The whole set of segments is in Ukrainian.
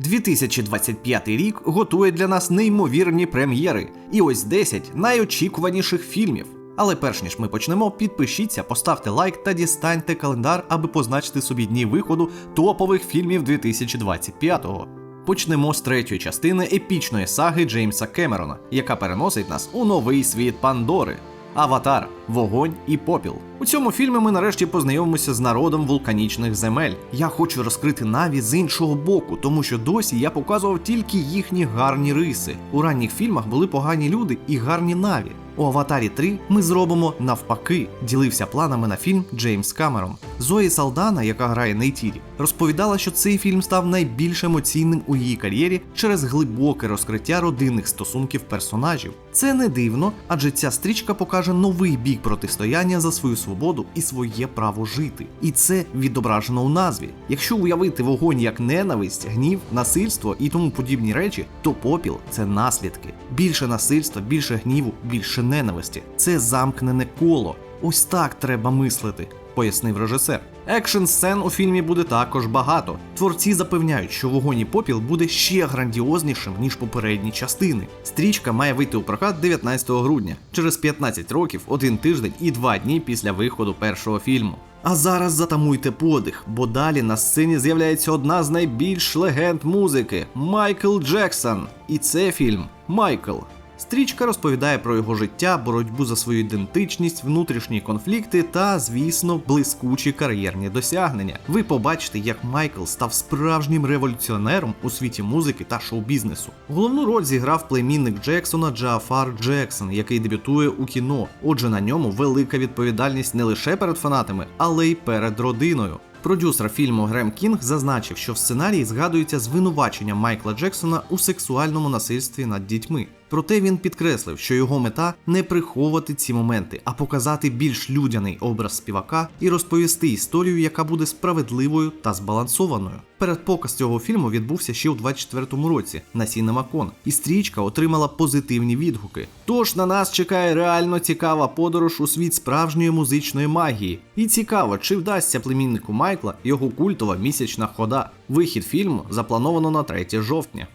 2025 рік готує для нас неймовірні прем'єри, і ось 10 найочікуваніших фільмів. Але перш ніж ми почнемо, підпишіться, поставте лайк та дістаньте календар, аби позначити собі дні виходу топових фільмів 2025-го. Почнемо з третьої частини епічної саги Джеймса Кемерона, яка переносить нас у новий світ Пандори. Аватар, вогонь і попіл. У цьому фільмі ми нарешті познайомимося з народом вулканічних земель. Я хочу розкрити Наві з іншого боку, тому що досі я показував тільки їхні гарні риси. У ранніх фільмах були погані люди і гарні Наві. У Аватарі 3 ми зробимо навпаки, ділився планами на фільм Джеймс Камерон. Зої Салдана, яка грає Нейтірі, розповідала, що цей фільм став найбільш емоційним у її кар'єрі через глибоке розкриття родинних стосунків персонажів. Це не дивно, адже ця стрічка покаже новий бік протистояння за свою свободу і своє право жити. І це відображено у назві. Якщо уявити вогонь як ненависть, гнів, насильство і тому подібні речі, то попіл це наслідки. Більше насильства, більше гніву, більше ненависті. Це замкнене коло. Ось так треба мислити. Пояснив режисер. Екшн сцен у фільмі буде також багато. Творці запевняють, що вогонь і попіл буде ще грандіознішим ніж попередні частини. Стрічка має вийти у прокат 19 грудня, через 15 років, один тиждень і два дні після виходу першого фільму. А зараз затамуйте подих, бо далі на сцені з'являється одна з найбільш легенд музики Майкл Джексон. І це фільм Майкл. Стрічка розповідає про його життя, боротьбу за свою ідентичність, внутрішні конфлікти та, звісно, блискучі кар'єрні досягнення. Ви побачите, як Майкл став справжнім революціонером у світі музики та шоу-бізнесу. Головну роль зіграв племінник Джексона Джафар Джексон, який дебютує у кіно. Отже, на ньому велика відповідальність не лише перед фанатами, але й перед родиною. Продюсер фільму Грем Кінг зазначив, що в сценарії згадується звинувачення Майкла Джексона у сексуальному насильстві над дітьми. Проте він підкреслив, що його мета не приховувати ці моменти, а показати більш людяний образ співака і розповісти історію, яка буде справедливою та збалансованою. Передпоказ цього фільму відбувся ще у 24-му році на CinemaCon, і стрічка отримала позитивні відгуки. Тож на нас чекає реально цікава подорож у світ справжньої музичної магії. І цікаво, чи вдасться племіннику Майкла його культова місячна хода. Вихід фільму заплановано на 3 жовтня.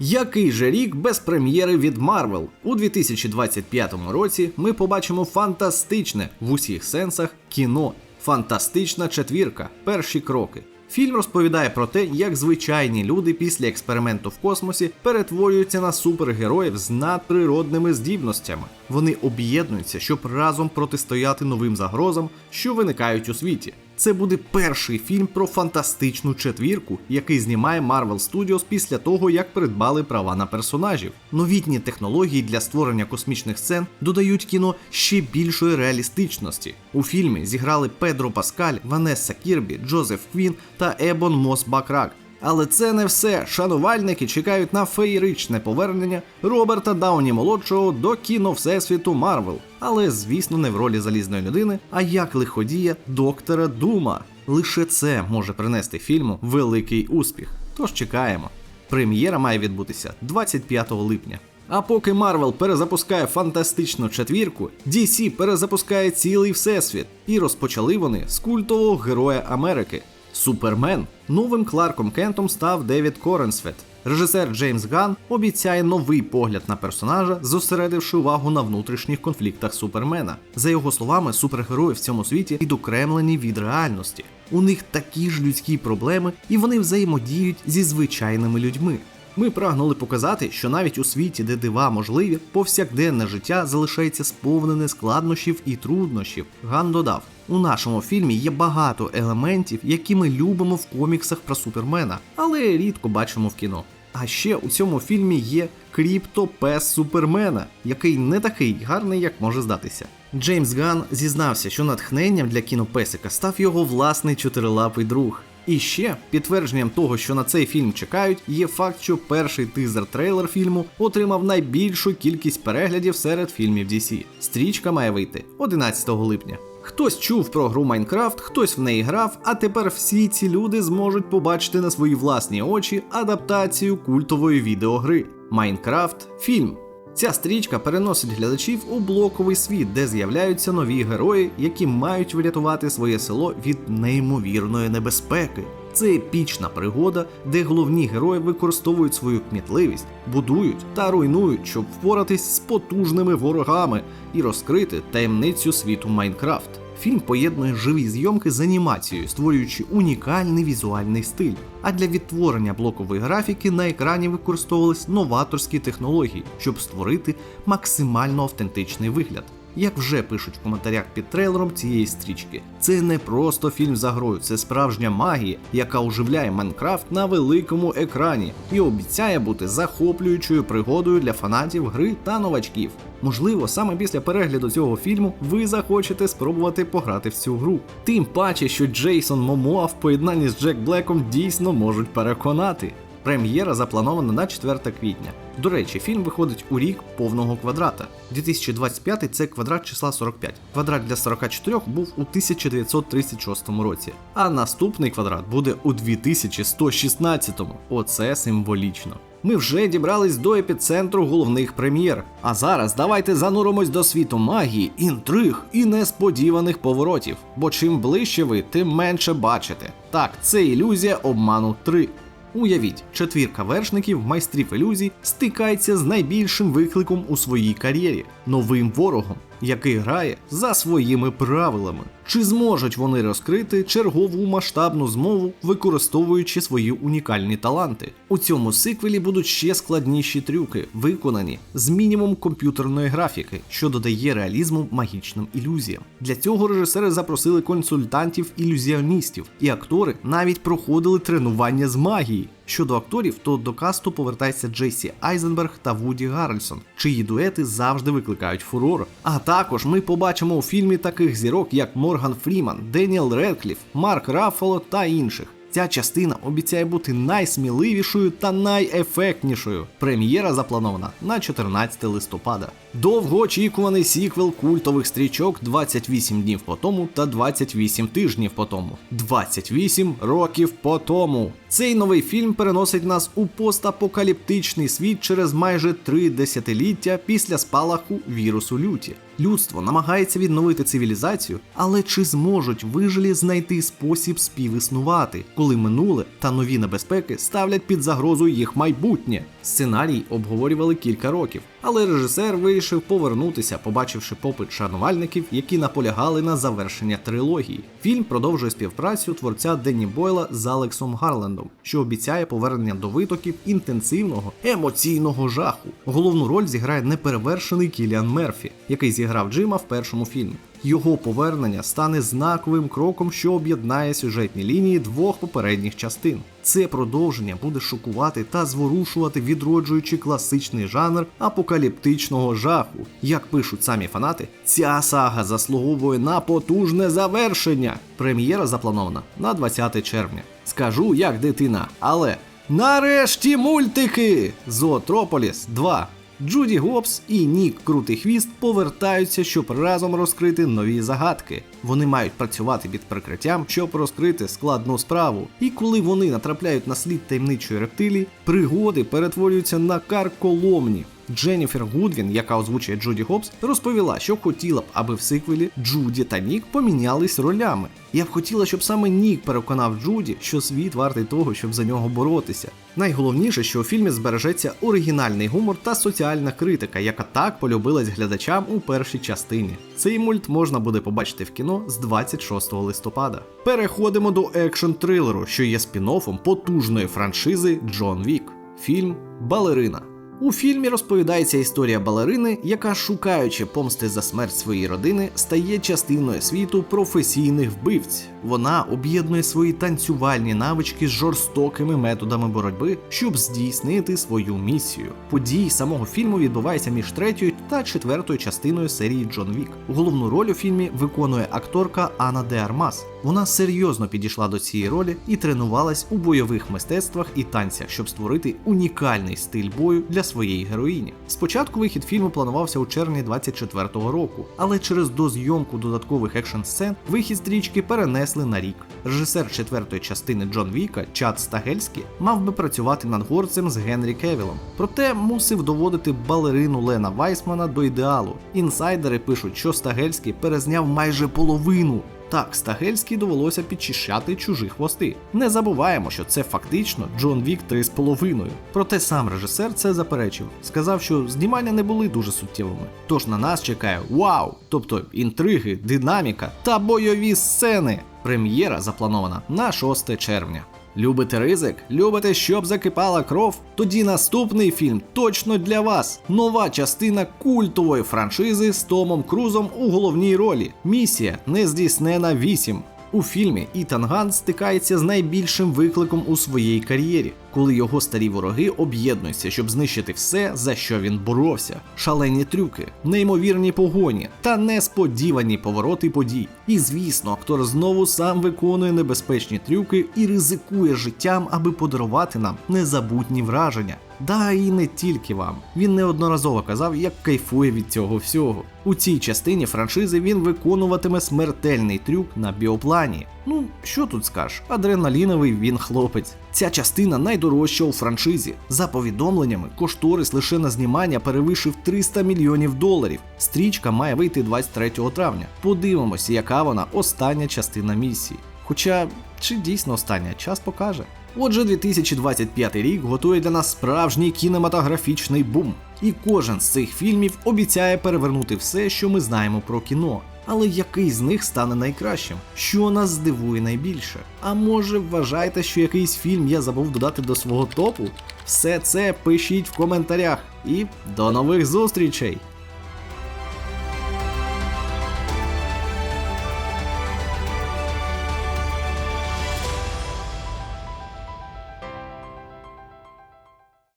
Який же рік без прем'єри від Марвел? У 2025 році ми побачимо фантастичне в усіх сенсах кіно. Фантастична четвірка. Перші кроки. Фільм розповідає про те, як звичайні люди після експерименту в космосі перетворюються на супергероїв з надприродними здібностями. Вони об'єднуються, щоб разом протистояти новим загрозам, що виникають у світі. Це буде перший фільм про фантастичну четвірку, який знімає Marvel Studios після того, як придбали права на персонажів. Новітні технології для створення космічних сцен додають кіно ще більшої реалістичності. У фільмі зіграли Педро Паскаль, Ванесса Кірбі, Джозеф Квін та Ебон Мос Бакрак. Але це не все. Шанувальники чекають на феєричне повернення Роберта Дауні молодшого до кіно Всесвіту Марвел. Але, звісно, не в ролі залізної людини, а як лиходія доктора Дума. Лише це може принести фільму великий успіх. Тож чекаємо. Прем'єра має відбутися 25 липня. А поки Марвел перезапускає фантастичну четвірку, DC перезапускає цілий всесвіт, і розпочали вони з культового героя Америки. Супермен новим Кларком Кентом став Девід Коренсвет. Режисер Джеймс Ган обіцяє новий погляд на персонажа, зосередивши увагу на внутрішніх конфліктах Супермена. За його словами, супергерої в цьому світі відокремлені від реальності. У них такі ж людські проблеми, і вони взаємодіють зі звичайними людьми. Ми прагнули показати, що навіть у світі, де дива можливі, повсякденне життя залишається сповнене складнощів і труднощів. Ган додав: у нашому фільмі є багато елементів, які ми любимо в коміксах про супермена, але рідко бачимо в кіно. А ще у цьому фільмі є кріптопес Супермена, який не такий гарний, як може здатися. Джеймс Ган зізнався, що натхненням для кінопесика став його власний чотирилапий друг. І ще підтвердженням того, що на цей фільм чекають, є факт, що перший тизер-трейлер фільму отримав найбільшу кількість переглядів серед фільмів DC. Стрічка має вийти 11 липня. Хтось чув про гру Майнкрафт, хтось в неї грав, а тепер всі ці люди зможуть побачити на свої власні очі адаптацію культової відеогри Майнкрафт фільм. Ця стрічка переносить глядачів у блоковий світ, де з'являються нові герої, які мають врятувати своє село від неймовірної небезпеки. Це епічна пригода, де головні герої використовують свою кмітливість, будують та руйнують, щоб впоратись з потужними ворогами і розкрити таємницю світу Майнкрафт. Фільм поєднує живі зйомки з анімацією, створюючи унікальний візуальний стиль. А для відтворення блокової графіки на екрані використовувались новаторські технології, щоб створити максимально автентичний вигляд. Як вже пишуть в коментарях під трейлером цієї стрічки, це не просто фільм за грою, це справжня магія, яка оживляє Майнкрафт на великому екрані і обіцяє бути захоплюючою пригодою для фанатів гри та новачків. Можливо, саме після перегляду цього фільму ви захочете спробувати пограти в цю гру. Тим паче, що Джейсон Момоа в поєднанні з Джек Блеком дійсно можуть переконати. Прем'єра запланована на 4 квітня. До речі, фільм виходить у рік повного квадрата. 2025 це квадрат числа 45. Квадрат для 44 був у 1936 році, а наступний квадрат буде у 2116. Оце символічно. Ми вже дібрались до епіцентру головних прем'єр. А зараз давайте зануримось до світу магії, інтриг і несподіваних поворотів. Бо чим ближче ви, тим менше бачите. Так, це ілюзія обману 3. Уявіть, четвірка вершників, майстрів ілюзій, стикається з найбільшим викликом у своїй кар'єрі новим ворогом, який грає за своїми правилами. Чи зможуть вони розкрити чергову масштабну змову, використовуючи свої унікальні таланти? У цьому сиквелі будуть ще складніші трюки, виконані з мінімум комп'ютерної графіки, що додає реалізму магічним ілюзіям. Для цього режисери запросили консультантів-ілюзіоністів, і актори навіть проходили тренування з магії. Щодо акторів, то до касту повертається Джейсі Айзенберг та Вуді Гаррельсон, чиї дуети завжди викликають фурор. А також ми побачимо у фільмі таких зірок, як Морган Фріман, Деніел Редкліф, Марк Раффало та інших. Ця частина обіцяє бути найсміливішою та найефектнішою. Прем'єра запланована на 14 листопада. Довгоочікуваний сіквел культових стрічок 28 днів по тому та 28 тижнів по тому. 28 років по тому. Цей новий фільм переносить нас у постапокаліптичний світ через майже три десятиліття після спалаху вірусу люті. Людство намагається відновити цивілізацію, але чи зможуть вижилі знайти спосіб співіснувати, коли минуле та нові небезпеки ставлять під загрозу їх майбутнє? Сценарій обговорювали кілька років, але режисер вирішив повернутися, побачивши попит шанувальників, які наполягали на завершення трилогії. Фільм продовжує співпрацю творця Денні Бойла з Алексом Гарлендом, що обіцяє повернення до витоків інтенсивного емоційного жаху. Головну роль зіграє неперевершений Кіліан Мерфі, який зіграв Джима в першому фільмі. Його повернення стане знаковим кроком, що об'єднає сюжетні лінії двох попередніх частин. Це продовження буде шокувати та зворушувати, відроджуючи класичний жанр апокаліптичного жаху. Як пишуть самі фанати, ця сага заслуговує на потужне завершення. Прем'єра запланована на 20 червня. Скажу як дитина, але нарешті мультики! Зоотрополіс 2 Джуді Гобс і Нік Крутий Хвіст повертаються, щоб разом розкрити нові загадки. Вони мають працювати під прикриттям, щоб розкрити складну справу. І коли вони натрапляють на слід таємничої рептилії, пригоди перетворюються на карколомні. Дженніфер Гудвін, яка озвучує Джуді Гобс, розповіла, що хотіла б, аби в сиквелі Джуді та Нік помінялись ролями. Я б хотіла, щоб саме Нік переконав Джуді, що світ вартий того, щоб за нього боротися. Найголовніше, що у фільмі збережеться оригінальний гумор та соціальна критика, яка так полюбилась глядачам у першій частині. Цей мульт можна буде побачити в кіно з 26 листопада. Переходимо до екшн трилеру, що є спін-оффом потужної франшизи Джон Вік. Фільм Балерина. У фільмі розповідається історія балерини, яка, шукаючи помсти за смерть своєї родини, стає частиною світу професійних вбивць. Вона об'єднує свої танцювальні навички з жорстокими методами боротьби, щоб здійснити свою місію. Події самого фільму відбуваються між третьою та четвертою частиною серії Джон Вік. Головну роль у фільмі виконує акторка Анна де Армас. Вона серйозно підійшла до цієї ролі і тренувалась у бойових мистецтвах і танцях, щоб створити унікальний стиль бою для своєї героїні. Спочатку вихід фільму планувався у червні 24-го року, але через дозйомку додаткових екшн сцен вихід стрічки перенесли на рік. Режисер четвертої частини Джон Віка Чад Стагельський мав би працювати над горцем з Генрі Кевілом, проте мусив доводити балерину Лена Вайсмана до ідеалу. Інсайдери пишуть, що Стагельський перезняв майже половину. Так, Стагельський довелося підчищати чужі хвости. Не забуваємо, що це фактично Джон Вік 3,5. Проте сам режисер це заперечив. Сказав, що знімання не були дуже суттєвими. Тож на нас чекає вау! Тобто інтриги, динаміка та бойові сцени. Прем'єра запланована на 6 червня. Любите ризик? Любите, щоб закипала кров? Тоді наступний фільм точно для вас. Нова частина культової франшизи з Томом Крузом у головній ролі. Місія нездійснена 8. У фільмі Ітан Ган стикається з найбільшим викликом у своїй кар'єрі, коли його старі вороги об'єднуються, щоб знищити все, за що він боровся. Шалені трюки, неймовірні погоні та несподівані повороти подій. І звісно, актор знову сам виконує небезпечні трюки і ризикує життям, аби подарувати нам незабутні враження. Да і не тільки вам. Він неодноразово казав, як кайфує від цього всього. У цій частині франшизи він виконуватиме смертельний трюк на біоплані. Ну, що тут скажеш, адреналіновий він хлопець. Ця частина найдорожча у франшизі. За повідомленнями, кошторис лише на знімання перевищив 300 мільйонів доларів. Стрічка має вийти 23 травня. Подивимося, яка вона остання частина місії. Хоча, чи дійсно остання, час покаже. Отже, 2025 рік готує для нас справжній кінематографічний бум, і кожен з цих фільмів обіцяє перевернути все, що ми знаємо про кіно. Але який з них стане найкращим? Що нас здивує найбільше? А може вважаєте, що якийсь фільм я забув додати до свого топу? Все це пишіть в коментарях і до нових зустрічей!